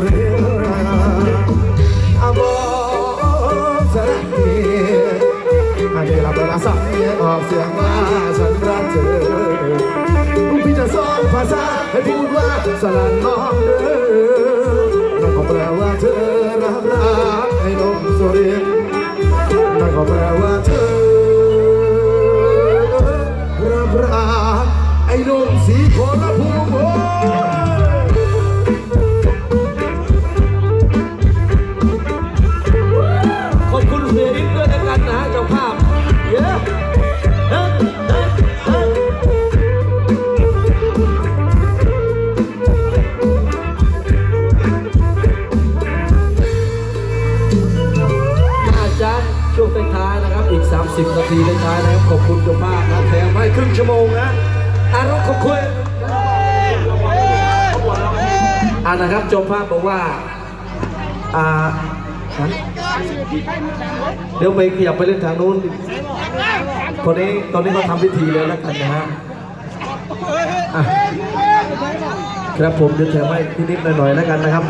เรืออาบอสระเนียอันนี้เราเป็นอาสาเนี่ยออกเสียงว่าฉันรักเธอพี่จะสอนภาษาให้พูดว่าสลันน้องเรือนั่นก็แปลว่าเธอรักเรา 30 นาทีได้ท้ายแล้วขอบคุณเจ้าภาพนะแถมให้ครึ่งชั่วโมงนะอารมณ์ขอบคุณอ่านะครับจ้าภาพบอกว่าอ่าเดี๋ยวไปขยับไปเล่นทางนู้นตอนนี้ตอนนี้เขาทำพิธีแล้วนะวกันนะฮะครับผมเดี๋ยวแถมให้นิดๆหน่อยๆแล้วกันนะครับ